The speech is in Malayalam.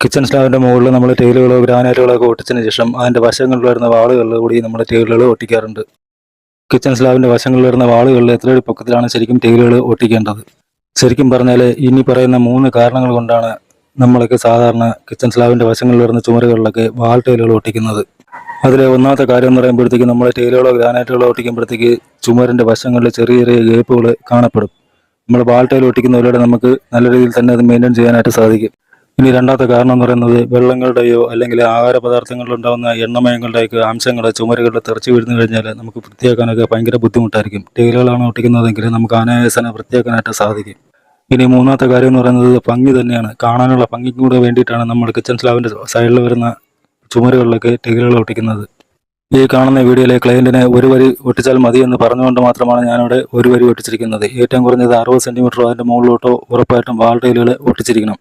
കിച്ചൺ സ്ലാബിന്റെ മുകളിൽ നമ്മൾ ടൈലുകളോ ഗ്രാനൈറ്റുകളോ ഒക്കെ ഒട്ടിച്ചതിന് ശേഷം അതിന്റെ വശങ്ങളിൽ വരുന്ന വാളുകളിൽ കൂടി നമ്മൾ ടൈലുകൾ ഒട്ടിക്കാറുണ്ട്. കിച്ചൺ സ്ലാബിന്റെ വശങ്ങളിൽ വരുന്ന വാളുകളിൽ എത്രയടി പൊക്കത്തിലാണ് ശരിക്കും ടൈലുകൾ ഒട്ടിക്കേണ്ടത്? ശരിക്കും പറഞ്ഞാൽ ഇനി പറയുന്ന മൂന്ന് കാരണങ്ങൾ കൊണ്ടാണ് നമ്മളൊക്കെ സാധാരണ കിച്ചൺ സ്ലാബിന്റെ വശങ്ങളിൽ വരുന്ന ചുമരുകളിലൊക്കെ വാൾ ടൈലുകൾ ഒട്ടിക്കുന്നത്. അതിലെ ഒന്നാമത്തെ കാര്യം എന്ന് പറയുമ്പോഴത്തേക്ക് നമ്മൾ ടൈലുകളോ ഗ്രാനൈറ്റുകളോ ഒട്ടിക്കുമ്പോഴത്തേക്ക് ചുമരിന്റെ വശങ്ങളിൽ ചെറിയ ചെറിയ ഗേപ്പുകൾ കാണപ്പെടും. നമ്മൾ വാൾ ടൈൽ ഒട്ടിക്കുന്നതിലൂടെ നമുക്ക് നല്ല രീതിയിൽ തന്നെ അത് മെയിന്റെയിൻ ചെയ്യാനായിട്ട് സാധിക്കും. ഇനി രണ്ടാമത്തെ കാരണം എന്ന് പറയുന്നത് വെള്ളങ്ങളുടെയോ അല്ലെങ്കിൽ ആഹാര പദാർത്ഥങ്ങളിൽ ഉണ്ടാകുന്ന എണ്ണമയങ്ങളുടെയൊക്കെ അംശങ്ങൾ ചുമരുകളുടെ തെറിച്ച് വീഴുന്നു കഴിഞ്ഞാൽ നമുക്ക് വൃത്തിയാക്കാനൊക്കെ ഭയങ്കര ബുദ്ധിമുട്ടായിരിക്കും. ടീലുകളാണ് ഒട്ടിക്കുന്നതെങ്കിൽ നമുക്ക് അനായാസന വൃത്തിയാക്കാനായിട്ട് സാധിക്കും. ഇനി മൂന്നാമത്തെ കാര്യം എന്ന് പറയുന്നത് ഭംഗി തന്നെയാണ്. കാണാനുള്ള ഭംഗിക്കും കൂടെ വേണ്ടിയിട്ടാണ് നമ്മൾ കിച്ചൺ സ്ലാബിന്റെ സൈഡിൽ വരുന്ന ചുമരുകളിലൊക്കെ ടീലുകൾ ഒട്ടിക്കുന്നത്. ഈ കാണുന്ന വീഡിയോയിലെ ക്ലയന്റിനെ ഒരു വരി ഒട്ടിച്ചാൽ മതി എന്ന് പറഞ്ഞുകൊണ്ട് മാത്രമാണ് ഞാനിവിടെ ഒരു വരി ഒട്ടിച്ചിരിക്കുന്നത്. ഏറ്റവും കുറഞ്ഞത് അറുപത് സെന്റിമീറ്ററോ അതിന്റെ മുകളിലോട്ടോ ഉറപ്പായിട്ടും വാൾ ടൈലുകൾ ഒട്ടിച്ചിരിക്കണം.